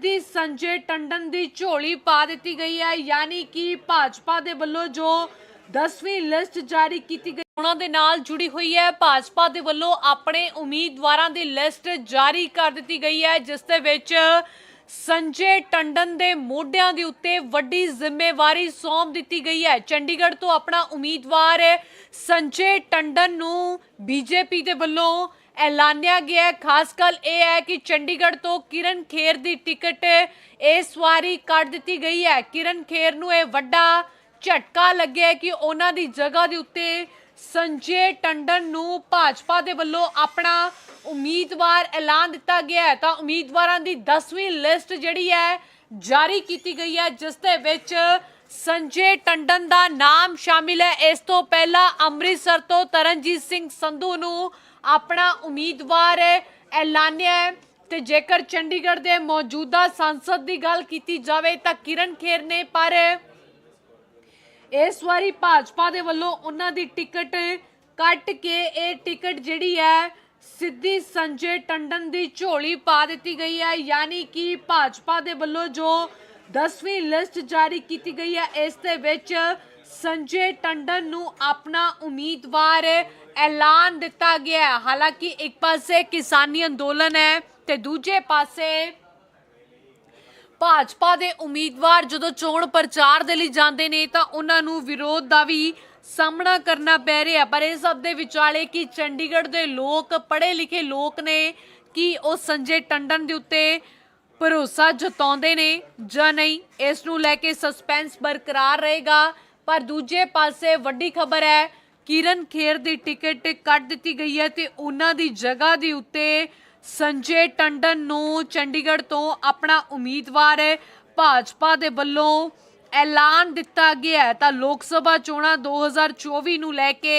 ਸਿੱਧੀ ਸੰਜੇ ਟੰਡਨ ਦੀ ਝੋਲੀ ਪਾ ਦਿੱਤੀ ਗਈ ਹੈ। ਯਾਨੀ ਕਿ ਭਾਜਪਾ ਦੇ ਵੱਲੋਂ ਜੋ 10ਵੀਂ ਲਿਸਟ ਜਾਰੀ ਕੀਤੀ ਗਈ, ਉਹਨਾਂ ਦੇ ਨਾਲ ਜੁੜੀ ਹੋਈ ਹੈ। ਭਾਜਪਾ ਦੇ ਵੱਲੋਂ ਆਪਣੇ ਉਮੀਦਵਾਰਾਂ ਦੀ ਲਿਸਟ ਜਾਰੀ ਕਰ ਦਿੱਤੀ ਗਈ ਹੈ, ਜਿਸ ਦੇ ਵਿੱਚ ਸੰਜੇ ਟੰਡਨ ਦੇ ਮੋਢਿਆਂ ਦੇ ਉੱਤੇ ਵੱਡੀ ਜ਼ਿੰਮੇਵਾਰੀ ਸੌਂਪ ਦਿੱਤੀ ਗਈ ਹੈ। ਚੰਡੀਗੜ੍ਹ ਤੋਂ ਆਪਣਾ ਉਮੀਦਵਾਰ ਸੰਜੇ ਟੰਡਨ ਨੂੰ ਬੀਜੇਪੀ ਦੇ ਵੱਲੋਂ ਐਲਾਨਿਆ ਗਿਆ ਹੈ। ਖਾਸ ਗੱਲ ਇਹ ਹੈ ਕਿ ਚੰਡੀਗੜ੍ਹ ਤੋਂ ਕਿਰਨ ਖੇਰ ਦੀ ਟਿਕਟ ਇਸ ਵਾਰੀ ਕੱਢ ਦਿੱਤੀ ਗਈ ਹੈ। ਕਿਰਨ ਖੇਰ ਨੂੰ ਇਹ ਵੱਡਾ ਝਟਕਾ ਲੱਗਿਆ ਕਿ ਉਹਨਾਂ ਦੀ ਜਗ੍ਹਾ ਦੇ ਉੱਤੇ ਸੰਜੇ ਟੰਡਨ ਨੂੰ ਭਾਜਪਾ ਦੇ ਵੱਲੋਂ ਆਪਣਾ ਉਮੀਦਵਾਰ ਐਲਾਨ ਦਿੱਤਾ ਗਿਆ ਹੈ। ਤਾਂ ਉਮੀਦਵਾਰਾਂ ਦੀ 10ਵੀਂ ਲਿਸਟ ਜਿਹੜੀ ਹੈ ਜਾਰੀ ਕੀਤੀ ਗਈ ਹੈ, ਜਿਸ ਦੇ ਵਿੱਚ ਸੰਜੇ ਟੰਡਨ ਦਾ ਨਾਮ ਸ਼ਾਮਿਲ ਹੈ। ਇਸ ਤੋਂ ਪਹਿਲਾਂ ਅੰਮ੍ਰਿਤਸਰ ਤੋਂ ਤਰਨਜੀਤ ਸਿੰਘ ਸੰਧੂ ਨੂੰ ਆਪਣਾ ਉਮੀਦਵਾਰ ਐਲਾਨਿਆ ਹੈ ਤੇ ਜੇਕਰ ਚੰਡੀਗੜ੍ਹ ਦੇ ਮੌਜੂਦਾ ਸੰਸਦ ਦੀ ਗੱਲ ਕੀਤੀ ਜਾਵੇ ਤਾਂ ਕਿਰਨ ਖੇਰ ਨੇ, ਪਰ ਇਸ ਵਾਰੀ ਭਾਜਪਾ ਦੇ ਵੱਲੋਂ ਉਹਨਾਂ ਦੀ ਟਿਕਟ ਕੱਟ ਕੇ ਇਹ ਟਿਕਟ ਜਿਹੜੀ ਹੈ, ਸਿੱਧੀ ਸੰਜੇ ਟੰਡਨ ਦੀ ਝੋਲੀ ਪਾ ਦਿੱਤੀ ਗਈ ਹੈ। ਯਾਨੀ ਕਿ ਭਾਜਪਾ ਦੇ ਵੱਲੋਂ ਜੋ 10ਵੀਂ ਲਿਸਟ ਜਾਰੀ ਕੀਤੀ ਗਈ ਹੈ, ਇਸ ਦੇ ਵਿੱਚ ਸੰਜੇ ਟੰਡਨ ਨੂੰ ਆਪਣਾ ਉਮੀਦਵਾਰ ਐਲਾਨ ਦਿੱਤਾ ਗਿਆ ਹੈ। ਹਾਲਾਂਕਿ ਇੱਕ ਪਾਸੇ ਕਿਸਾਨੀ ਅੰਦੋਲਨ ਹੈ ਤੇ ਦੂਜੇ ਪਾਸੇ ਭਾਜਪਾ ਦੇ ਉਮੀਦਵਾਰ ਜਦੋਂ ਚੋਣ ਪ੍ਰਚਾਰ ਦੇ ਲਈ ਜਾਂਦੇ ਨੇ ਤਾਂ ਉਹਨਾਂ ਨੂੰ ਵਿਰੋਧ ਦਾ ਵੀ ਸਾਹਮਣਾ ਕਰਨਾ ਪੈ ਰਿਹਾ ਪਰ ਇਹ ਸਭ ਦੇ ਵਿਚਾਲੇ ਕਿ ਚੰਡੀਗੜ੍ਹ ਦੇ ਲੋਕ ਪੜ੍ਹੇ ਲਿਖੇ ਲੋਕ ਨੇ ਕਿ ਉਹ ਸੰਜੇ ਟੰਡਨ ਦੇ ਉੱਤੇ ਭਰੋਸਾ ਜਤਾਉਂਦੇ ਨੇ ਜਾਂ ਨਹੀਂ, ਇਸ ਨੂੰ ਲੈ ਕੇ ਸਸਪੈਂਸ ਬਰਕਰਾਰ ਰਹੇਗਾ। ਪਰ ਦੂਜੇ ਪਾਸੇ ਵੱਡੀ ਖਬਰ ਹੈ ਕਿਰਨ ਖੇਰ ਦੀ ਟਿਕਟ ਕੱਟ ਦਿੱਤੀ ਗਈ ਹੈ ਤੇ ਉਹਨਾਂ ਦੀ ਜਗ੍ਹਾ ਦੇ ਉੱਤੇ ਸੰਜੇ ਟੰਡਨ ਨੂੰ ਚੰਡੀਗੜ੍ਹ ਤੋਂ ਆਪਣਾ ਉਮੀਦਵਾਰ ਭਾਜਪਾ ਦੇ ਵੱਲੋਂ ਐਲਾਨ ਦਿੱਤਾ ਗਿਆ ਹੈ। ਤਾਂ ਲੋਕ ਸਭਾ ਚੋਣਾਂ 2024 ਨੂੰ ਲੈ ਕੇ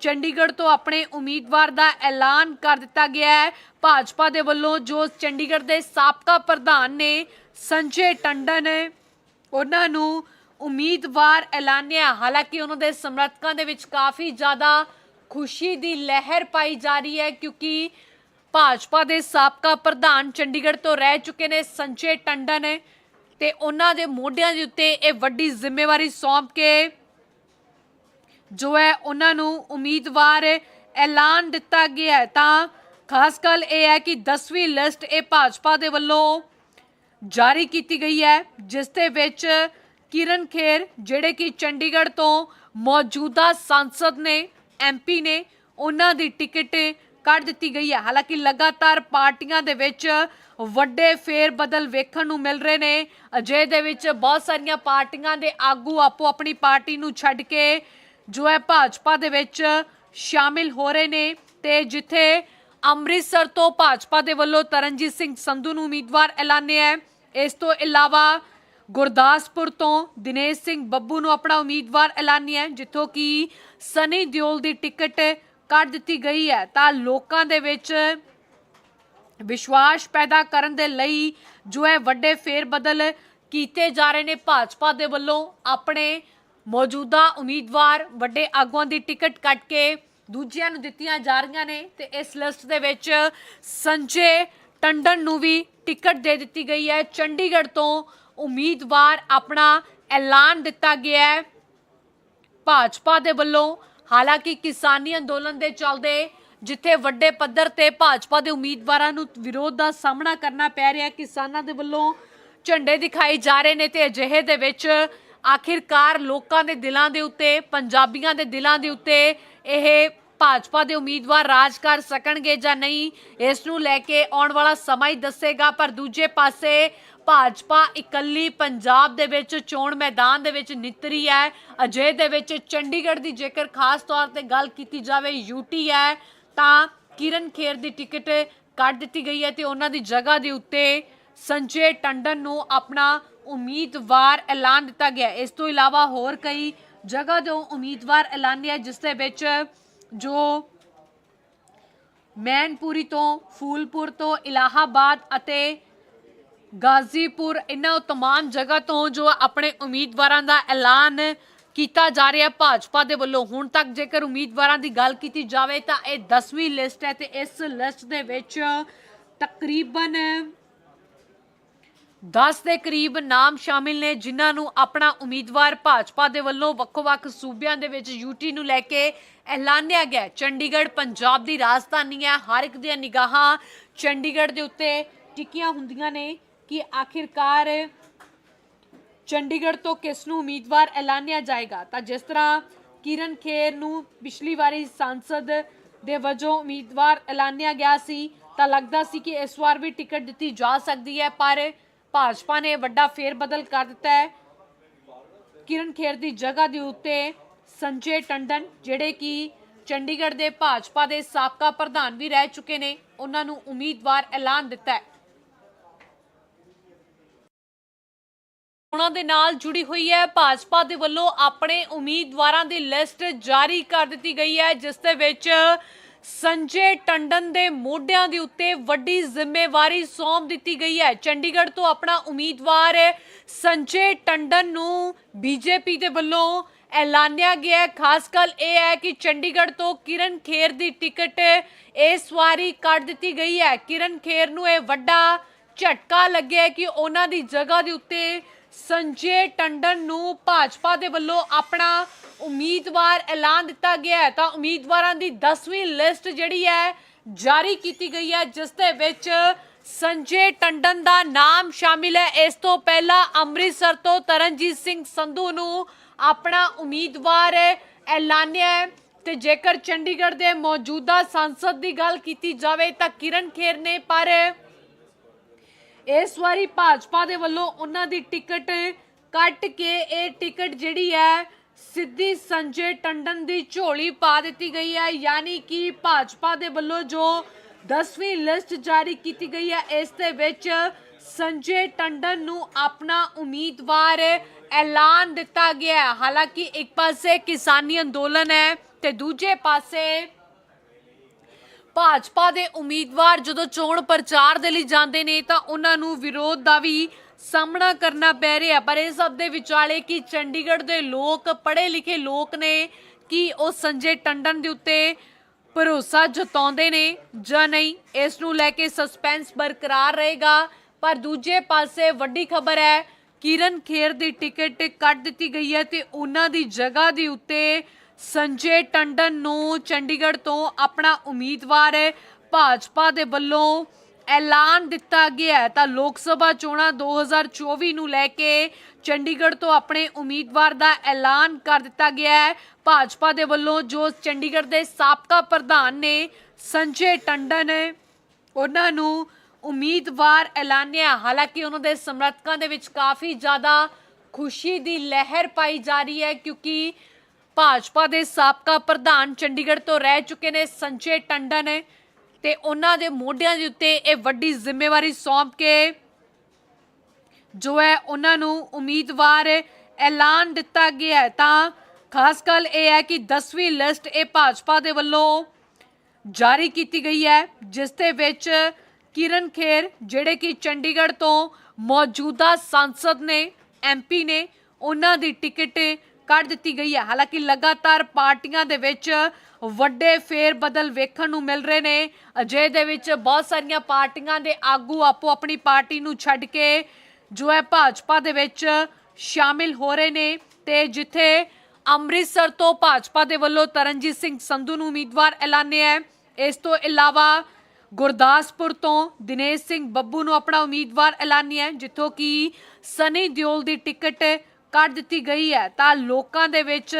ਚੰਡੀਗੜ੍ਹ ਤੋਂ ਆਪਣੇ ਉਮੀਦਵਾਰ ਦਾ ਐਲਾਨ ਕਰ ਦਿੱਤਾ ਗਿਆ ਹੈ। ਭਾਜਪਾ ਦੇ ਵੱਲੋਂ ਜੋ ਚੰਡੀਗੜ੍ਹ ਦੇ ਸਾਬਕਾ ਪ੍ਰਧਾਨ ਨੇ ਸੰਜੇ ਟੰਡਨ, ਉਹਨਾਂ ਨੂੰ ਉਮੀਦਵਾਰ ਐਲਾਨਿਆ ਹਾਲਾਂਕਿ ਉਹਨਾਂ ਦੇ ਸਮਰਥਕਾਂ ਦੇ ਵਿੱਚ ਕਾਫੀ ਜ਼ਿਆਦਾ ਖੁਸ਼ੀ ਦੀ ਲਹਿਰ ਪਾਈ ਜਾ ਰਹੀ ਹੈ ਕਿਉਂਕਿ ਭਾਜਪਾ ਦੇ ਸਾਬਕਾ ਪ੍ਰਧਾਨ ਚੰਡੀਗੜ੍ਹ ਤੋਂ ਰਹਿ ਚੁੱਕੇ ਨੇ ਸੰਜੇ ਟੰਡਨ ਤੇ ਉਹਨਾਂ ਦੇ ਮੋਢਿਆਂ ਦੇ ਉੱਤੇ ਇਹ ਵੱਡੀ ਜ਼ਿੰਮੇਵਾਰੀ ਸੌਂਪ ਕੇ ਜੋ ਹੈ ਉਹਨਾਂ ਨੂੰ ਉਮੀਦਵਾਰ ਐਲਾਨ ਦਿੱਤਾ ਗਿਆ ਹੈ। ਤਾਂ ਖਾਸ ਗੱਲ ਇਹ ਹੈ ਕਿ 10ਵੀਂ ਲਿਸਟ ਇਹ ਭਾਜਪਾ ਦੇ ਵੱਲੋਂ ਜਾਰੀ ਕੀਤੀ ਗਈ ਹੈ, ਜਿਸ ਦੇ ਵਿੱਚ ਕਿਰਨ ਖੇਰ, ਜਿਹੜੇ ਕਿ ਚੰਡੀਗੜ੍ਹ ਤੋਂ ਮੌਜੂਦਾ ਸੰਸਦ ਨੇ ਐਮਪੀ ਨੇ, ਉਹਨਾਂ ਦੀ ਟਿਕਟ ਕੱਢ ਦਿੱਤੀ ਗਈ ਹੈ। ਹਾਲਾਂਕਿ ਲਗਾਤਾਰ ਪਾਰਟੀਆਂ ਦੇ ਵਿੱਚ ਵੱਡੇ ਫੇਰ ਬਦਲ ਵੇਖਣ ਨੂੰ ਮਿਲ ਰਹੇ ਨੇ। ਅਜੇ ਦੇ ਵਿੱਚ ਬਹੁਤ ਸਾਰੀਆਂ ਪਾਰਟੀਆਂ ਦੇ ਆਗੂ ਆਪੋ ਆਪਣੀ ਪਾਰਟੀ ਨੂੰ ਛੱਡ ਕੇ ਜੋ ਹੈ ਭਾਜਪਾ ਦੇ ਵਿੱਚ ਸ਼ਾਮਿਲ ਹੋ ਰਹੇ ਨੇ ਤੇ ਜਿੱਥੇ ਅੰਮ੍ਰਿਤਸਰ ਤੋਂ ਭਾਜਪਾ ਦੇ ਵੱਲੋਂ ਤਰਨਜੀਤ ਸਿੰਘ ਸੰਧੂ ਨੂੰ ਉਮੀਦਵਾਰ ਐਲਾਨਿਆ ਹੈ। ਇਸ ਤੋਂ ਇਲਾਵਾ ਗੁਰਦਾਸਪੁਰ ਤੋਂ ਦਿਨੇਸ਼ ਸਿੰਘ ਬੱਬੂ ਨੂੰ ਆਪਣਾ ਉਮੀਦਵਾਰ ਐਲਾਨਿਆ ਹੈ, ਜਿੱਥੋਂ ਕਿ ਸਨੀ ਦਿਓਲ ਦੀ ਟਿਕਟ ਕੱਢ ਦਿੱਤੀ ਗਈ ਹੈ। ਤਾਂ ਲੋਕਾਂ ਦੇ ਵਿੱਚ ਵਿਸ਼ਵਾਸ ਪੈਦਾ ਕਰਨ ਦੇ ਲਈ ਜੋ ਹੈ ਵੱਡੇ ਫੇਰ ਬਦਲ ਕੀਤੇ ਜਾ ਰਹੇ ਨੇ, ਭਾਜਪਾ ਦੇ ਵੱਲੋਂ ਆਪਣੇ ਮੌਜੂਦਾ ਉਮੀਦਵਾਰ ਵੱਡੇ ਆਗੂਆਂ ਦੀ ਟਿਕਟ ਕੱਟ ਕੇ ਦੂਜਿਆਂ ਨੂੰ ਦਿੱਤੀਆਂ ਜਾ ਰਹੀਆਂ ਨੇ ਤੇ ਇਸ ਲਿਸਟ ਦੇ ਵਿੱਚ ਸੰਜੇ ਟੰਡਨ ਨੂੰ ਵੀ ਟਿਕਟ ਦੇ ਦਿੱਤੀ ਗਈ ਹੈ। ਚੰਡੀਗੜ੍ਹ ਤੋਂ ਉਮੀਦਵਾਰ ਆਪਣਾ ਐਲਾਨ ਦਿੱਤਾ ਗਿਆ ਹੈ। ਭਾਜਪਾ ਦੇ ਵੱਲੋਂ, ਹਾਲਾਂਕਿ ਕਿਸਾਨੀ ਅੰਦੋਲਨ ਦੇ ਚੱਲਦੇ ਜਿੱਥੇ ਵੱਡੇ ਪੱਧਰ ਤੇ ਭਾਜਪਾ ਦੇ ਉਮੀਦਵਾਰਾਂ ਨੂੰ ਵਿਰੋਧ ਦਾ ਸਾਹਮਣਾ ਕਰਨਾ ਪੈ ਰਿਹਾ ਕਿਸਾਨਾਂ ਦੇ ਵੱਲੋਂ ਝੰਡੇ ਦਿਖਾਈ ਜਾ ਰਹੇ ਨੇ ਤੇ ਅਜਿਹੇ ਦੇ ਵਿੱਚ ਆਖਿਰਕਾਰ ਲੋਕਾਂ ਦੇ ਦਿਲਾਂ ਦੇ ਉੱਤੇ, ਪੰਜਾਬੀਆਂ ਦੇ ਦਿਲਾਂ ਦੇ ਉੱਤੇ ਇਹ ਭਾਜਪਾ ਦੇ ਉਮੀਦਵਾਰ ਰਾਜ ਕਰ ਸਕਣਗੇ ਜਾਂ ਨਹੀਂ, ਇਸ ਨੂੰ ਲੈ ਕੇ ਆਉਣ ਵਾਲਾ ਸਮਾਂ ਹੀ ਦੱਸੇਗਾ, ਪਰ ਦੂਜੇ ਪਾਸੇ ਭਾਜਪਾ ਇਕੱਲੀ ਪੰਜਾਬ ਦੇ ਵਿੱਚ ਚੋਣ ਮੈਦਾਨ ਦੇ ਵਿੱਚ ਨਿਤਰੀ ਹੈ। ਅਜੇ ਦੇ ਵਿੱਚ ਚੰਡੀਗੜ੍ਹ ਦੀ ਜੇਕਰ ਖਾਸ ਤੌਰ ਤੇ ਗੱਲ ਕੀਤੀ ਜਾਵੇ ਯੂਟੀ ਹੈ। ਤਾਂ ਕਿਰਨ ਖੇਰ ਦੀ ਟਿਕਟ ਕੱਢ ਦਿੱਤੀ ਗਈ ਹੈ ਤੇ ਉਹਨਾਂ ਦੀ ਜਗ੍ਹਾ ਦੇ ਉੱਤੇ ਸੰਜੇ ਟੰਡਨ ਨੂੰ ਆਪਣਾ ਉਮੀਦਵਾਰ ਐਲਾਨ ਦਿੱਤਾ ਗਿਆ ਇਸ ਤੋਂ ਇਲਾਵਾ ਹੋਰ ਕਈ ਜਗ੍ਹਾ ਤੋਂ ਉਮੀਦਵਾਰ ਐਲਾਨਿਆ ਜਿਸ ਦੇ ਵਿੱਚ ਜੋ ਮੈਨਪੁਰੀ ਤੋਂ, ਫੂਲਪੁਰ ਤੋਂ, ਇਲਾਹਾਬਾਦ ਅਤੇ ਗਾਜ਼ੀਪੁਰ ਇਹਨਾਂ ਤਮਾਮ ਜਗ੍ਹਾ ਤੋਂ ਜੋ ਆਪਣੇ ਉਮੀਦਵਾਰਾਂ ਦਾ ਐਲਾਨ ਕੀਤਾ ਜਾ ਰਿਹਾ ਭਾਜਪਾ ਦੇ ਵੱਲੋਂ। ਹੁਣ ਤੱਕ ਜੇਕਰ ਉਮੀਦਵਾਰਾਂ ਦੀ ਗੱਲ ਕੀਤੀ ਜਾਵੇ ਤਾਂ ਇਹ 10ਵੀਂ ਲਿਸਟ ਹੈ ਤੇ ਇਸ ਲਿਸਟ ਦੇ ਵਿੱਚ ਤਕਰੀਬਨ 10 ਦੇ ਕਰੀਬ ਨਾਮ ਸ਼ਾਮਿਲ ਨੇ, ਜਿਨ੍ਹਾਂ ਨੂੰ ਆਪਣਾ ਉਮੀਦਵਾਰ ਭਾਜਪਾ ਦੇ ਵੱਲੋਂ ਵੱਖ-ਵੱਖ ਸੂਬਿਆਂ ਦੇ ਵਿੱਚ ਯੂਟੀ ਨੂੰ ਲੈ ਕੇ ਐਲਾਨਿਆ ਗਿਆ ਚੰਡੀਗੜ੍ਹ, ਪੰਜਾਬ ਦੀ ਰਾਜਧਾਨੀ ਹੈ, ਹਰ ਇੱਕ ਦੀਆਂ ਨਿਗਾਹਾਂ ਚੰਡੀਗੜ੍ਹ ਦੇ ਉੱਤੇ ਟਿੱਕੀਆਂ ਹੁੰਦੀਆਂ ਨੇ। ਕਿ ਆਖਿਰਕਾਰ ਚੰਡੀਗੜ੍ਹ ਤੋਂ ਕਿਸ ਨੂੰ ਉਮੀਦਵਾਰ ਐਲਾਨਿਆ ਜਾਏਗਾ? ਤਾਂ ਜਿਸ ਤਰ੍ਹਾਂ ਕਿਰਨ ਖੇਰ ਨੂੰ ਪਿਛਲੀ ਵਾਰੀ ਸੰਸਦ ਦੇ ਵਜੋਂ ਉਮੀਦਵਾਰ ਐਲਾਨਿਆ ਗਿਆ ਸੀ, ਤਾਂ ਲੱਗਦਾ ਸੀ ਕਿ ਇਸ ਵਾਰ ਵੀ ਟਿਕਟ ਦਿੱਤੀ ਜਾ ਸਕਦੀ ਹੈ, ਪਰ ਭਾਜਪਾ ਨੇ ਵੱਡਾ ਫੇਰ ਬਦਲ ਕਰ ਦਿੱਤਾ ਹੈ। ਕਿਰਨ ਖੇਰ ਦੀ ਜਗ੍ਹਾ ਦੇ ਉੱਤੇ ਸੰਜੇ ਟੰਡਨ, ਜਿਹੜੇ ਕਿ ਚੰਡੀਗੜ੍ਹ ਦੇ ਭਾਜਪਾ ਦੇ ਸਾਬਕਾ ਪ੍ਰਧਾਨ ਵੀ ਰਹਿ ਚੁੱਕੇ ਨੇ, ਉਹਨਾਂ ਨੂੰ ਉਮੀਦਵਾਰ ਐਲਾਨ ਦਿੱਤਾ ਹੈ। ਉਹਨਾਂ ਦੇ ਨਾਲ ਜੁੜੀ ਹੋਈ ਹੈ। ਭਾਜਪਾ ਦੇ ਵੱਲੋਂ ਆਪਣੇ ਉਮੀਦਵਾਰਾਂ ਦੀ ਲਿਸਟ ਜਾਰੀ ਕਰ ਦਿੱਤੀ ਗਈ ਹੈ, ਜਿਸ ਦੇ ਵਿੱਚ ਸੰਜੇ ਟੰਡਨ ਦੇ ਮੋਢਿਆਂ ਦੇ ਉੱਤੇ ਵੱਡੀ ਜ਼ਿੰਮੇਵਾਰੀ ਸੌਂਪ ਦਿੱਤੀ ਗਈ ਹੈ। ਚੰਡੀਗੜ੍ਹ ਤੋਂ ਆਪਣਾ ਉਮੀਦਵਾਰ ਸੰਜੇ ਟੰਡਨ ਨੂੰ ਬੀਜੇਪੀ ਦੇ ਵੱਲੋਂ ਐਲਾਨਿਆ ਗਿਆ ਖਾਸ ਗੱਲ ਇਹ ਹੈ ਕਿ ਚੰਡੀਗੜ੍ਹ ਤੋਂ ਕਿਰਨ ਖੇਰ ਦੀ ਟਿਕਟ ਇਸ ਵਾਰੀ ਕੱਢ ਦਿੱਤੀ ਗਈ ਹੈ। ਕਿਰਨ ਖੇਰ ਨੂੰ ਇਹ ਵੱਡਾ ਝਟਕਾ ਲੱਗਿਆ ਕਿ ਉਹਨਾਂ ਦੀ ਜਗ੍ਹਾ ਦੇ ਉੱਤੇ ਸੰਜੇ ਟੰਡਨ ਨੂੰ ਭਾਜਪਾ ਦੇ ਵੱਲੋਂ ਆਪਣਾ ਉਮੀਦਵਾਰ ਐਲਾਨ ਦਿੱਤਾ ਗਿਆ ਹੈ। ਤਾਂ ਉਮੀਦਵਾਰਾਂ ਦੀ 10ਵੀਂ ਲਿਸਟ ਜਿਹੜੀ ਹੈ, ਜਾਰੀ ਕੀਤੀ ਗਈ ਹੈ, ਜਿਸ ਦੇ ਵਿੱਚ ਸੰਜੇ ਟੰਡਨ ਦਾ ਨਾਮ ਸ਼ਾਮਿਲ ਹੈ। ਇਸ ਤੋਂ ਪਹਿਲਾਂ ਅੰਮ੍ਰਿਤਸਰ ਤੋਂ ਤਰਨਜੀਤ ਸਿੰਘ ਸੰਧੂ ਨੂੰ ਆਪਣਾ ਉਮੀਦਵਾਰ ਐਲਾਨਿਆ ਹੈ। ਤੇ ਜੇਕਰ ਚੰਡੀਗੜ੍ਹ ਦੇ ਮੌਜੂਦਾ ਸੰਸਦ ਦੀ ਗੱਲ ਕੀਤੀ ਜਾਵੇ ਤਾਂ ਕਿਰਨ ਖੇਰ ਨੇ ਪਰ ਇਸ ਵਾਰੀ ਭਾਜਪਾ ਦੇ ਵੱਲੋਂ ਉਹਨਾਂ ਦੀ ਟਿਕਟ ਕੱਟ ਕੇ ਇਹ ਟਿਕਟ ਜਿਹੜੀ ਹੈ, ਸਿੱਧੀ ਸੰਜੇ ਟੰਡਨ ਦੀ ਝੋਲੀ ਪਾ ਦਿੱਤੀ ਗਈ ਹੈ। ਯਾਨੀ ਕਿ ਭਾਜਪਾ ਦੇ ਵੱਲੋਂ ਜੋ 10ਵੀਂ ਲਿਸਟ ਜਾਰੀ ਕੀਤੀ ਗਈ ਹੈ, ਇਸ ਦੇ ਵਿੱਚ ਸੰਜੇ ਟੰਡਨ ਨੂੰ ਆਪਣਾ ਉਮੀਦਵਾਰ ਐਲਾਨ ਦਿੱਤਾ ਗਿਆ ਹਾਲਾਂਕਿ ਇੱਕ ਪਾਸੇ ਕਿਸਾਨੀ ਅੰਦੋਲਨ ਹੈ ਤੇ ਦੂਜੇ ਪਾਸੇ ਭਾਜਪਾ ਦੇ ਉਮੀਦਵਾਰ ਜਦੋਂ ਚੋਣ ਪ੍ਰਚਾਰ ਦੇ ਲਈ ਜਾਂਦੇ ਨੇ ਤਾਂ ਉਹਨਾਂ ਨੂੰ ਵਿਰੋਧ ਦਾ ਵੀ ਸਾਹਮਣਾ ਕਰਨਾ ਪੈ ਰਿਹਾ। ਪਰ ਇਹ ਸਭ ਦੇ ਵਿਚਾਲੇ ਕਿ ਚੰਡੀਗੜ੍ਹ ਦੇ ਲੋਕ ਪੜ੍ਹੇ ਲਿਖੇ ਲੋਕ ਨੇ ਕਿ ਉਹ ਸੰਜੇ ਟੰਡਨ ਦੇ ਉੱਤੇ ਭਰੋਸਾ ਜਤਾਉਂਦੇ ਨੇ ਜਾਂ ਨਹੀਂ, ਇਸ ਨੂੰ ਲੈ ਕੇ ਸਸਪੈਂਸ ਬਰਕਰਾਰ ਰਹੇਗਾ। ਪਰ ਦੂਜੇ ਪਾਸੇ ਵੱਡੀ ਖਬਰ ਹੈ, ਕਿਰਨ ਖੇਰ ਦੀ ਟਿਕਟ ਕੱਟ ਦਿੱਤੀ ਗਈ ਹੈ ਤੇ ਉਹਨਾਂ ਦੀ ਜਗ੍ਹਾ ਦੇ ਉੱਤੇ ਸੰਜੇ ਟੰਡਨ ਨੂੰ ਚੰਡੀਗੜ੍ਹ ਤੋਂ ਆਪਣਾ ਉਮੀਦਵਾਰ ਭਾਜਪਾ ਦੇ ਵੱਲੋਂ ਐਲਾਨ ਦਿੱਤਾ ਗਿਆ ਹੈ। ਤਾਂ ਲੋਕ ਸਭਾ ਚੋਣਾਂ 2024 ਨੂੰ ਲੈ ਕੇ ਚੰਡੀਗੜ੍ਹ ਤੋਂ ਆਪਣੇ ਉਮੀਦਵਾਰ ਦਾ ਐਲਾਨ ਕਰ ਦਿੱਤਾ ਗਿਆ ਹੈ। ਭਾਜਪਾ ਦੇ ਵੱਲੋਂ ਜੋ ਚੰਡੀਗੜ੍ਹ ਦੇ ਸਾਬਕਾ ਪ੍ਰਧਾਨ ਨੇ ਸੰਜੇ ਟੰਡਨ, ਉਹਨਾਂ ਨੂੰ ਉਮੀਦਵਾਰ ਐਲਾਨਿਆ। ਹਾਲਾਂਕਿ ਉਹਨਾਂ ਦੇ ਸਮਰਥਕਾਂ ਦੇ ਵਿੱਚ ਕਾਫੀ ਜ਼ਿਆਦਾ ਖੁਸ਼ੀ ਦੀ ਲਹਿਰ ਪਾਈ ਜਾ ਰਹੀ ਹੈ ਕਿਉਂਕਿ ਭਾਜਪਾ ਦੇ ਸਾਬਕਾ ਪ੍ਰਧਾਨ ਚੰਡੀਗੜ੍ਹ ਤੋਂ ਰਹਿ ਚੁੱਕੇ ਨੇ ਸੰਜੇ ਟੰਡਨ ਤੇ ਉਹਨਾਂ ਦੇ ਮੋਢਿਆਂ ਦੇ ਉੱਤੇ ਇਹ ਵੱਡੀ ਜ਼ਿੰਮੇਵਾਰੀ ਸੌਂਪ ਕੇ ਜੋ ਹੈ ਉਹਨਾਂ ਨੂੰ ਉਮੀਦਵਾਰ ਐਲਾਨ ਦਿੱਤਾ ਗਿਆ ਹੈ। ਤਾਂ ਖਾਸ ਗੱਲ ਇਹ ਹੈ ਕਿ 10ਵੀਂ ਲਿਸਟ ਇਹ ਭਾਜਪਾ ਦੇ ਵੱਲੋਂ ਜਾਰੀ ਕੀਤੀ ਗਈ ਹੈ, ਜਿਸ ਦੇ ਵਿੱਚ ਕਿਰਨ ਖੇਰ, ਜਿਹੜੇ ਕਿ ਚੰਡੀਗੜ੍ਹ ਤੋਂ ਮੌਜੂਦਾ ਸੰਸਦ ਨੇ ਐਮਪੀ ਨੇ, ਉਹਨਾਂ ਦੀ ਟਿਕਟ ਕੱਢ ਦਿੱਤੀ ਗਈ ਹੈ। ਹਾਲਾਂਕਿ ਲਗਾਤਾਰ ਪਾਰਟੀਆਂ ਦੇ ਵਿੱਚ ਵੱਡੇ ਫੇਰ ਬਦਲ ਵੇਖਣ ਨੂੰ ਮਿਲ ਰਹੇ ਨੇ। ਅਜੇ ਦੇ ਵਿੱਚ ਬਹੁਤ ਸਾਰੀਆਂ ਪਾਰਟੀਆਂ ਦੇ ਆਗੂ ਆਪੋ ਆਪਣੀ ਪਾਰਟੀ ਨੂੰ ਛੱਡ ਕੇ ਜੋ ਹੈ ਭਾਜਪਾ ਦੇ ਵਿੱਚ ਸ਼ਾਮਿਲ ਹੋ ਰਹੇ ਨੇ ਤੇ ਜਿੱਥੇ ਅੰਮ੍ਰਿਤਸਰ ਤੋਂ ਭਾਜਪਾ ਦੇ ਵੱਲੋਂ ਤਰਨਜੀਤ ਸਿੰਘ ਸੰਧੂ ਨੂੰ ਉਮੀਦਵਾਰ ਐਲਾਨਿਆ ਹੈ। ਇਸ ਤੋਂ ਇਲਾਵਾ ਗੁਰਦਾਸਪੁਰ ਤੋਂ ਦਿਨੇਸ਼ ਸਿੰਘ ਬੱਬੂ ਨੂੰ ਆਪਣਾ ਉਮੀਦਵਾਰ ਐਲਾਨਿਆ ਹੈ, ਜਿੱਥੋਂ ਕਿ ਸਨੀ ਦਿਓਲ ਦੀ ਟਿਕਟ ਕਰ ਦਿੱਤੀ ਗਈ ਹੈ। ਤਾਂ ਲੋਕਾਂ ਦੇ ਵਿੱਚ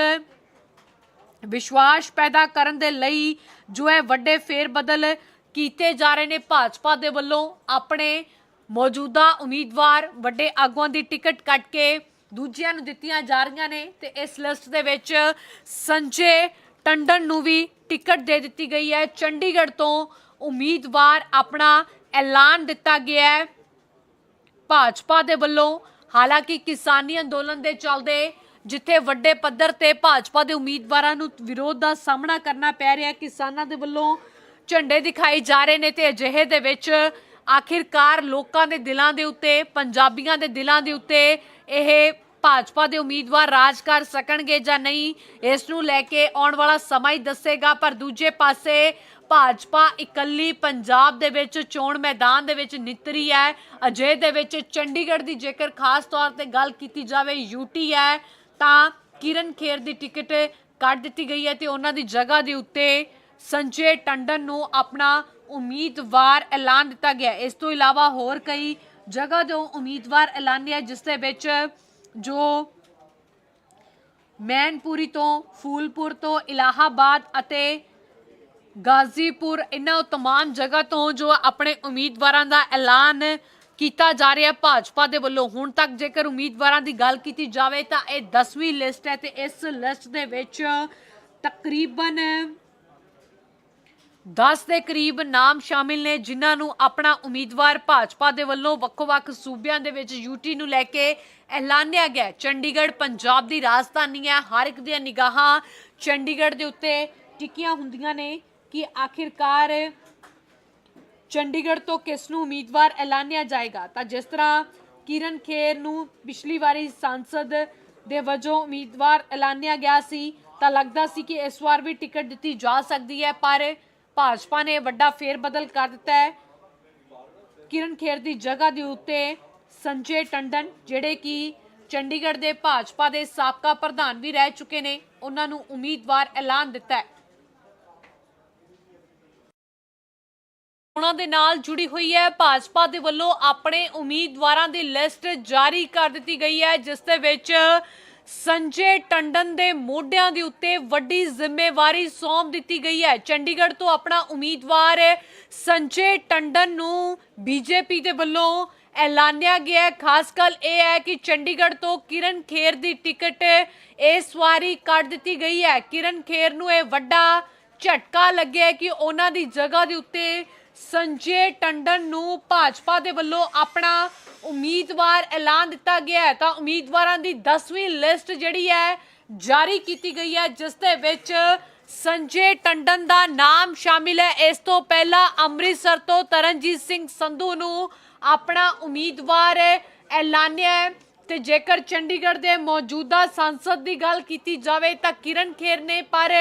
ਵਿਸ਼ਵਾਸ ਪੈਦਾ ਕਰਨ ਦੇ ਲਈ ਜੋ ਹੈ ਵੱਡੇ ਫੇਰ ਬਦਲ ਕੀਤੇ ਜਾ ਰਹੇ ਨੇ ਭਾਜਪਾ ਦੇ ਵੱਲੋਂ। ਆਪਣੇ ਮੌਜੂਦਾ ਉਮੀਦਵਾਰ ਵੱਡੇ ਆਗੂਆਂ ਦੀ ਟਿਕਟ ਕੱਟ ਕੇ ਦੂਜਿਆਂ ਨੂੰ ਦਿੱਤੀਆਂ ਜਾ ਰਹੀਆਂ ਨੇ ਤੇ ਇਸ ਲਿਸਟ ਦੇ ਵਿੱਚ ਸੰਜੇ ਟੰਡਨ ਨੂੰ ਵੀ ਟਿਕਟ ਦੇ ਦਿੱਤੀ ਗਈ ਹੈ। ਚੰਡੀਗੜ੍ਹ ਤੋਂ ਉਮੀਦਵਾਰ ਆਪਣਾ ਐਲਾਨ ਦਿੱਤਾ ਗਿਆ ਹੈ। ਭਾਜਪਾ ਦੇ ਵੱਲੋਂ ਹਾਲਾਂਕਿ ਕਿਸਾਨੀ ਅੰਦੋਲਨ ਦੇ ਚੱਲਦੇ ਜਿੱਥੇ ਵੱਡੇ ਪੱਧਰ ਤੇ ਭਾਜਪਾ ਦੇ ਉਮੀਦਵਾਰਾਂ ਨੂੰ ਵਿਰੋਧ ਦਾ ਸਾਹਮਣਾ ਕਰਨਾ ਪੈ ਰਿਹਾ ਕਿਸਾਨਾਂ ਦੇ ਵੱਲੋਂ ਝੰਡੇ ਦਿਖਾਈ ਜਾ ਰਹੇ ਨੇ ਤੇ ਅਜਿਹੇ ਦੇ ਵਿੱਚ ਆਖਿਰਕਾਰ ਲੋਕਾਂ ਦੇ ਦਿਲਾਂ ਦੇ ਉੱਤੇ, ਪੰਜਾਬੀਆਂ ਦੇ ਦਿਲਾਂ ਦੇ ਉੱਤੇ ਇਹ ਭਾਜਪਾ ਦੇ ਉਮੀਦਵਾਰ ਰਾਜ ਕਰ ਸਕਣਗੇ ਜਾਂ ਨਹੀਂ, ਇਸ ਨੂੰ ਲੈ ਕੇ ਆਉਣ ਵਾਲਾ ਸਮਾਂ ਹੀ ਦੱਸੇਗਾ, ਪਰ ਦੂਜੇ ਪਾਸੇ ਭਾਜਪਾ ਇਕੱਲੀ ਪੰਜਾਬ ਦੇ ਵਿੱਚ ਚੋਣ ਮੈਦਾਨ ਦੇ ਵਿੱਚ ਨਿਤਰੀ ਹੈ। ਅਜੇ ਦੇ ਵਿੱਚ ਚੰਡੀਗੜ੍ਹ ਦੀ ਜੇਕਰ ਖਾਸ ਤੌਰ ਤੇ ਗੱਲ ਕੀਤੀ ਜਾਵੇ ਯੂਟੀ ਹੈ, ਤਾਂ ਕਿਰਨ ਖੇਰ ਦੀ ਟਿਕਟ ਕੱਢ ਦਿੱਤੀ ਗਈ ਹੈ ਤੇ ਉਹਨਾਂ ਦੀ ਜਗ੍ਹਾ ਦੇ ਉੱਤੇ ਸੰਜੇ ਟੰਡਨ ਨੂੰ ਆਪਣਾ ਉਮੀਦਵਾਰ ਐਲਾਨ ਦਿੱਤਾ ਗਿਆ ਇਸ ਤੋਂ ਇਲਾਵਾ ਹੋਰ ਕਈ ਜਗ੍ਹਾ ਤੋਂ ਉਮੀਦਵਾਰ ਐਲਾਨੇ ਹੈ, ਜਿਸ ਦੇ ਵਿੱਚ ਜੋ ਮੈਨਪੁਰੀ ਤੋਂ, ਫੂਲਪੁਰ ਤੋਂ, ਇਲਾਹਾਬਾਦ ਅਤੇ ਗਾਜ਼ੀਪੁਰ ਇਹਨਾਂ ਤਮਾਮ ਜਗ੍ਹਾ ਤੋਂ ਜੋ ਆਪਣੇ ਉਮੀਦਵਾਰਾਂ ਦਾ ਐਲਾਨ ਕੀਤਾ ਜਾ ਰਿਹਾ ਭਾਜਪਾ ਦੇ ਵੱਲੋਂ। ਹੁਣ ਤੱਕ ਜੇਕਰ ਉਮੀਦਵਾਰਾਂ ਦੀ ਗੱਲ ਕੀਤੀ ਜਾਵੇ ਤਾਂ ਇਹ 10ਵੀਂ ਲਿਸਟ ਹੈ ਤੇ ਇਸ ਲਿਸਟ ਦੇ ਵਿੱਚ ਤਕਰੀਬਨ 10 ਦੇ ਕਰੀਬ ਨਾਮ ਸ਼ਾਮਿਲ ਨੇ, ਜਿਨ੍ਹਾਂ ਨੂੰ ਆਪਣਾ ਉਮੀਦਵਾਰ ਭਾਜਪਾ ਦੇ ਵੱਲੋਂ ਵੱਖੋ-ਵੱਖ ਸੂਬਿਆਂ ਦੇ ਵਿੱਚ ਯੂਟੀ ਨੂੰ ਲੈ ਕੇ ਐਲਾਨਿਆ ਗਿਆ ਚੰਡੀਗੜ੍ਹ ਪੰਜਾਬ ਦੀ ਰਾਜਧਾਨੀ ਹੈ, ਹਰ ਇੱਕ ਦੀਆਂ ਨਿਗਾਹਾਂ ਚੰਡੀਗੜ੍ਹ ਦੇ ਉੱਤੇ ਟਿੱਕੀਆਂ ਹੁੰਦੀਆਂ ਨੇ। ਕਿ ਆਖਿਰਕਾਰ ਚੰਡੀਗੜ੍ਹ ਤੋਂ ਕਿਸ ਨੂੰ ਉਮੀਦਵਾਰ ਐਲਾਨਿਆ ਜਾਏਗਾ? ਤਾਂ ਜਿਸ ਤਰ੍ਹਾਂ ਕਿਰਨ ਖੇਰ ਨੂੰ ਪਿਛਲੀ ਵਾਰੀ ਸੰਸਦ ਦੇ ਵਜੋਂ ਉਮੀਦਵਾਰ ਐਲਾਨਿਆ ਗਿਆ ਸੀ, ਤਾਂ ਲੱਗਦਾ ਸੀ ਕਿ ਇਸ ਵਾਰ ਵੀ ਟਿਕਟ ਦਿੱਤੀ ਜਾ ਸਕਦੀ ਹੈ, ਪਰ ਭਾਜਪਾ ਨੇ ਵੱਡਾ ਫੇਰ ਬਦਲ ਕਰ ਦਿੱਤਾ ਹੈ। ਕਿਰਨ ਖੇਰ ਦੀ ਜਗ੍ਹਾ ਦੇ ਉੱਤੇ ਸੰਜੇ ਟੰਡਨ, ਜਿਹੜੇ ਕਿ ਚੰਡੀਗੜ੍ਹ ਦੇ ਭਾਜਪਾ ਦੇ ਸਾਬਕਾ ਪ੍ਰਧਾਨ ਵੀ ਰਹਿ ਚੁੱਕੇ ਨੇ, ਉਹਨਾਂ ਨੂੰ ਉਮੀਦਵਾਰ ਐਲਾਨ ਦਿੱਤਾ ਹੈ। ਉਹਨਾਂ ਦੇ ਨਾਲ ਜੁੜੀ ਹੋਈ ਹੈ। ਭਾਜਪਾ ਦੇ ਵੱਲੋਂ ਆਪਣੇ ਉਮੀਦਵਾਰਾਂ ਦੀ ਲਿਸਟ ਜਾਰੀ ਕਰ ਦਿੱਤੀ ਗਈ ਹੈ, ਜਿਸ ਦੇ ਵਿੱਚ ਸੰਜੇ ਟੰਡਨ ਦੇ ਮੋਢਿਆਂ ਦੇ ਉੱਤੇ ਵੱਡੀ ਜ਼ਿੰਮੇਵਾਰੀ ਸੌਂਪ ਦਿੱਤੀ ਗਈ ਹੈ। ਚੰਡੀਗੜ੍ਹ ਤੋਂ ਆਪਣਾ ਉਮੀਦਵਾਰ ਸੰਜੇ ਟੰਡਨ ਨੂੰ ਬੀਜੇਪੀ ਦੇ ਵੱਲੋਂ ਐਲਾਨਿਆ ਗਿਆ ਖਾਸ ਗੱਲ ਇਹ ਹੈ ਕਿ ਚੰਡੀਗੜ੍ਹ ਤੋਂ ਕਿਰਨ ਖੇਰ ਦੀ ਟਿਕਟ ਇਸ ਵਾਰੀ ਕੱਢ ਦਿੱਤੀ ਗਈ ਹੈ। ਕਿਰਨ ਖੇਰ ਨੂੰ ਇਹ ਵੱਡਾ ਝਟਕਾ ਲੱਗਿਆ ਕਿ ਉਹਨਾਂ ਦੀ ਜਗ੍ਹਾ ਦੇ ਉੱਤੇ ਸੰਜੇ ਟੰਡਨ ਨੂੰ ਭਾਜਪਾ ਦੇ ਵੱਲੋਂ ਆਪਣਾ ਉਮੀਦਵਾਰ ਐਲਾਨ ਦਿੱਤਾ ਗਿਆ ਹੈ। ਤਾਂ ਉਮੀਦਵਾਰਾਂ ਦੀ 10ਵੀਂ ਲਿਸਟ ਜਿਹੜੀ ਹੈ, ਜਾਰੀ ਕੀਤੀ ਗਈ ਹੈ, ਜਿਸ ਦੇ ਵਿੱਚ ਸੰਜੇ ਟੰਡਨ ਦਾ ਨਾਮ ਸ਼ਾਮਿਲ ਹੈ। ਇਸ ਤੋਂ ਪਹਿਲਾਂ ਅੰਮ੍ਰਿਤਸਰ ਤੋਂ ਤਰਨਜੀਤ ਸਿੰਘ ਸੰਧੂ ਨੂੰ ਆਪਣਾ ਉਮੀਦਵਾਰ ਐਲਾਨਿਆ ਹੈ। ਤੇ ਜੇਕਰ ਚੰਡੀਗੜ੍ਹ ਦੇ ਮੌਜੂਦਾ ਸੰਸਦ ਦੀ ਗੱਲ ਕੀਤੀ ਜਾਵੇ ਤਾਂ ਕਿਰਨ ਖੇਰ ਨੇ ਪਰ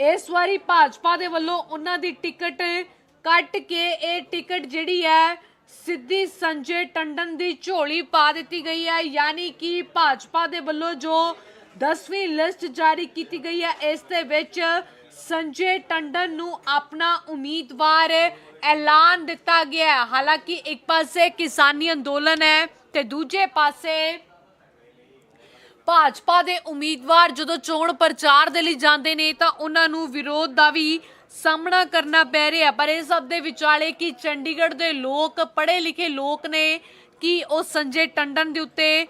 ਇਸ ਵਾਰੀ ਭਾਜਪਾ ਦੇ ਵੱਲੋਂ ਉਹਨਾਂ ਦੀ ਟਿਕਟ ਕੱਟ ਕੇ ਇਹ ਟਿਕਟ ਜਿਹੜੀ ਹੈ, ਸਿੱਧੀ ਸੰਜੇ ਟੰਡਨ ਦੀ ਝੋਲੀ ਪਾ ਦਿੱਤੀ ਗਈ ਹੈ। ਯਾਨੀ ਕਿ ਭਾਜਪਾ ਦੇ ਵੱਲੋਂ ਜੋ 10ਵੀਂ ਲਿਸਟ ਜਾਰੀ ਕੀਤੀ ਗਈ ਹੈ, ਇਸ ਦੇ ਵਿੱਚ ਸੰਜੇ ਟੰਡਨ ਨੂੰ ਆਪਣਾ ਉਮੀਦਵਾਰ ਐਲਾਨ ਦਿੱਤਾ ਗਿਆ ਹਾਲਾਂਕਿ ਇੱਕ ਪਾਸੇ ਕਿਸਾਨੀ ਅੰਦੋਲਨ ਹੈ ਤੇ ਦੂਜੇ ਪਾਸੇ ਭਾਜਪਾ ਦੇ ਉਮੀਦਵਾਰ ਜਦੋਂ ਚੋਣ ਪ੍ਰਚਾਰ ਦੇ ਲਈ ਜਾਂਦੇ ਨੇ ਤਾਂ ਉਹਨਾਂ ਨੂੰ ਵਿਰੋਧ ਦਾ ਵੀ ਸਾਹਮਣਾ ਕਰਨਾ ਪੈ ਰਿਹਾ ਪਰ ਇਹ ਸਭ ਦੇ ਵਿਚਾਲੇ ਕਿ ਚੰਡੀਗੜ੍ਹ ਦੇ ਲੋਕ ਪੜ੍ਹੇ ਲਿਖੇ ਲੋਕ ਨੇ ਕਿ ਉਹ ਸੰਜੇ ਟੰਡਨ ਦੇ ਉੱਤੇ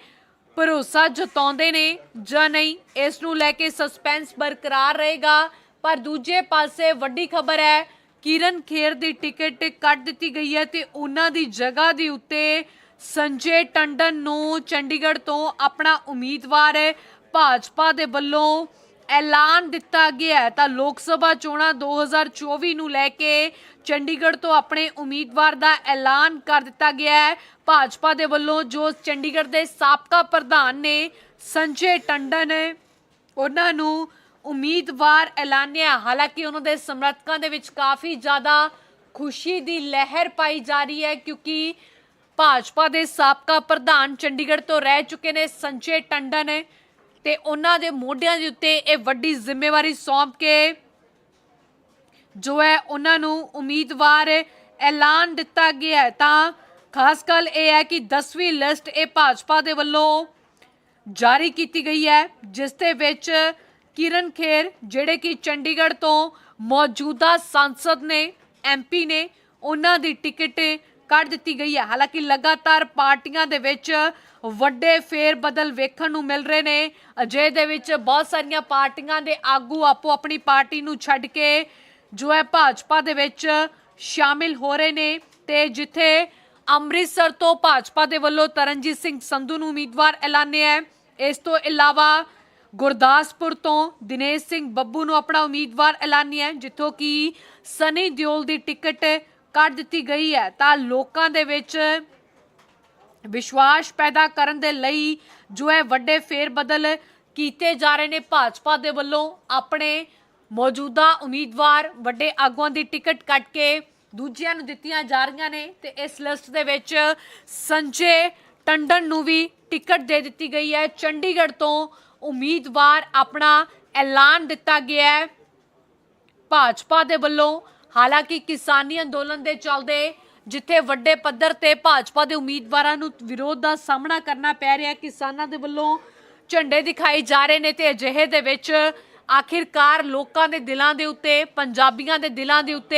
ਭਰੋਸਾ ਜਤਾਉਂਦੇ ਨੇ ਜਾਂ ਨਹੀਂ, ਇਸ ਨੂੰ ਲੈ ਕੇ ਸਸਪੈਂਸ ਬਰਕਰਾਰ ਰਹੇਗਾ। ਪਰ ਦੂਜੇ ਪਾਸੇ ਵੱਡੀ ਖਬਰ ਹੈ, ਕਿਰਨ ਖੇਰ ਦੀ ਟਿਕਟ ਕੱਟ ਦਿੱਤੀ ਗਈ ਹੈ ਤੇ ਉਹਨਾਂ ਦੀ ਜਗ੍ਹਾ ਦੇ ਉੱਤੇ ਸੰਜੇ ਟੰਡਨ ਨੂੰ ਚੰਡੀਗੜ੍ਹ ਤੋਂ ਆਪਣਾ ਉਮੀਦਵਾਰ ਭਾਜਪਾ ਦੇ ਵੱਲੋਂ ਐਲਾਨ ਦਿੱਤਾ ਗਿਆ ਤਾਂ ਲੋਕ ਸਭਾ ਚੋਣਾਂ 2024 ਨੂੰ ਲੈ ਕੇ ਚੰਡੀਗੜ੍ਹ ਤੋਂ ਆਪਣੇ ਉਮੀਦਵਾਰ ਦਾ ਐਲਾਨ ਕਰ ਦਿੱਤਾ ਗਿਆ ਹੈ। ਭਾਜਪਾ ਦੇ ਵੱਲੋਂ ਜੋ ਚੰਡੀਗੜ੍ਹ ਦੇ ਸਾਬਕਾ ਪ੍ਰਧਾਨ ਨੇ ਸੰਜੇ ਟੰਡਨ, ਉਹਨਾਂ ਨੂੰ ਉਮੀਦਵਾਰ ਐਲਾਨਿਆ। ਹਾਲਾਂਕਿ ਉਹਨਾਂ ਦੇ ਸਮਰਥਕਾਂ ਦੇ ਵਿੱਚ ਕਾਫੀ ਜ਼ਿਆਦਾ ਖੁਸ਼ੀ ਦੀ ਲਹਿਰ ਪਾਈ ਜਾ ਰਹੀ ਹੈ ਕਿਉਂਕਿ ਭਾਜਪਾ ਦੇ ਸਾਬਕਾ ਪ੍ਰਧਾਨ ਚੰਡੀਗੜ੍ਹ ਤੋਂ ਰਹਿ ਚੁੱਕੇ ਨੇ ਸੰਜੇ ਟੰਡਨ ਤੇ ਉਹਨਾਂ ਦੇ ਮੋਢਿਆਂ ਦੇ ਉੱਤੇ ਇਹ ਵੱਡੀ ਜ਼ਿੰਮੇਵਾਰੀ ਸੌਂਪ ਕੇ ਜੋ ਹੈ ਉਹਨਾਂ ਨੂੰ ਉਮੀਦਵਾਰ ਐਲਾਨ ਦਿੱਤਾ ਗਿਆ ਹੈ। ਤਾਂ ਖਾਸ ਗੱਲ ਇਹ ਹੈ ਕਿ 10ਵੀਂ ਲਿਸਟ ਇਹ ਭਾਜਪਾ ਦੇ ਵੱਲੋਂ ਜਾਰੀ ਕੀਤੀ ਗਈ ਹੈ, ਜਿਸ ਦੇ ਵਿੱਚ ਕਿਰਨ ਖੇਰ, ਜਿਹੜੇ ਕਿ ਚੰਡੀਗੜ੍ਹ ਤੋਂ ਮੌਜੂਦਾ ਸੰਸਦ ਨੇ ਐਮਪੀ ਨੇ, ਉਹਨਾਂ ਦੀ ਟਿਕਟ ਕੱਢ ਦਿੱਤੀ ਗਈ ਹੈ। ਹਾਲਾਂਕਿ ਲਗਾਤਾਰ ਪਾਰਟੀਆਂ ਦੇ ਵਿੱਚ ਵੱਡੇ ਫੇਰ ਬਦਲ ਵੇਖਣ ਨੂੰ ਮਿਲ ਰਹੇ ਨੇ। ਅਜੇ ਦੇ ਵਿੱਚ ਬਹੁਤ ਸਾਰੀਆਂ ਪਾਰਟੀਆਂ ਦੇ ਆਗੂ ਆਪੋ ਆਪਣੀ ਪਾਰਟੀ ਨੂੰ ਛੱਡ ਕੇ ਜੋ ਹੈ ਭਾਜਪਾ ਦੇ ਵਿੱਚ ਸ਼ਾਮਿਲ ਹੋ ਰਹੇ ਨੇ ਤੇ ਜਿੱਥੇ ਅੰਮ੍ਰਿਤਸਰ ਤੋਂ ਭਾਜਪਾ ਦੇ ਵੱਲੋਂ ਤਰਨਜੀਤ ਸਿੰਘ ਸੰਧੂ ਨੂੰ ਉਮੀਦਵਾਰ ਐਲਾਨਿਆ ਹੈ। ਇਸ ਤੋਂ ਇਲਾਵਾ ਗੁਰਦਾਸਪੁਰ ਤੋਂ ਦਿਨੇਸ਼ ਸਿੰਘ ਬੱਬੂ ਨੂੰ ਆਪਣਾ ਉਮੀਦਵਾਰ ਐਲਾਨਿਆ ਹੈ, ਜਿੱਥੋਂ ਕਿ ਸਨੀ ਦਿਓਲ ਦੀ ਟਿਕਟ ਕਰ ਦਿੱਤੀ ਗਈ ਹੈ। ਤਾਂ ਲੋਕਾਂ ਦੇ ਵਿੱਚ ਵਿਸ਼ਵਾਸ ਪੈਦਾ ਕਰਨ ਦੇ ਲਈ ਜੋ ਹੈ ਵੱਡੇ ਫੇਰ ਬਦਲ ਕੀਤੇ ਜਾ ਰਹੇ ਨੇ ਭਾਜਪਾ ਦੇ ਵੱਲੋਂ। ਆਪਣੇ ਮੌਜੂਦਾ ਉਮੀਦਵਾਰ ਵੱਡੇ ਆਗੂਆਂ ਦੀ ਟਿਕਟ ਕੱਟ ਕੇ ਦੂਜਿਆਂ ਨੂੰ ਦਿੱਤੀਆਂ ਜਾ ਰਹੀਆਂ ਨੇ ਤੇ ਇਸ ਲਿਸਟ ਦੇ ਵਿੱਚ ਸੰਜੇ ਟੰਡਨ ਨੂੰ ਵੀ ਟਿਕਟ ਦੇ ਦਿੱਤੀ ਗਈ ਹੈ। ਚੰਡੀਗੜ੍ਹ ਤੋਂ ਉਮੀਦਵਾਰ ਆਪਣਾ ਐਲਾਨ ਦਿੱਤਾ ਗਿਆ ਹੈ। ਭਾਜਪਾ ਦੇ ਵੱਲੋਂ ਹਾਲਾਂਕਿ ਕਿਸਾਨੀ ਅੰਦੋਲਨ ਦੇ ਚੱਲਦੇ ਜਿੱਥੇ ਵੱਡੇ ਪੱਧਰ ਤੇ ਭਾਜਪਾ ਦੇ ਉਮੀਦਵਾਰਾਂ ਨੂੰ ਵਿਰੋਧ ਦਾ ਸਾਹਮਣਾ ਕਰਨਾ ਪੈ ਰਿਹਾ ਕਿਸਾਨਾਂ ਦੇ ਵੱਲੋਂ ਝੰਡੇ ਦਿਖਾਈ ਜਾ ਰਹੇ ਨੇ ਤੇ ਅਜਿਹੇ ਦੇ ਵਿੱਚ ਆਖਿਰਕਾਰ ਲੋਕਾਂ ਦੇ ਦਿਲਾਂ ਦੇ ਉੱਤੇ, ਪੰਜਾਬੀਆਂ ਦੇ ਦਿਲਾਂ ਦੇ ਉੱਤੇ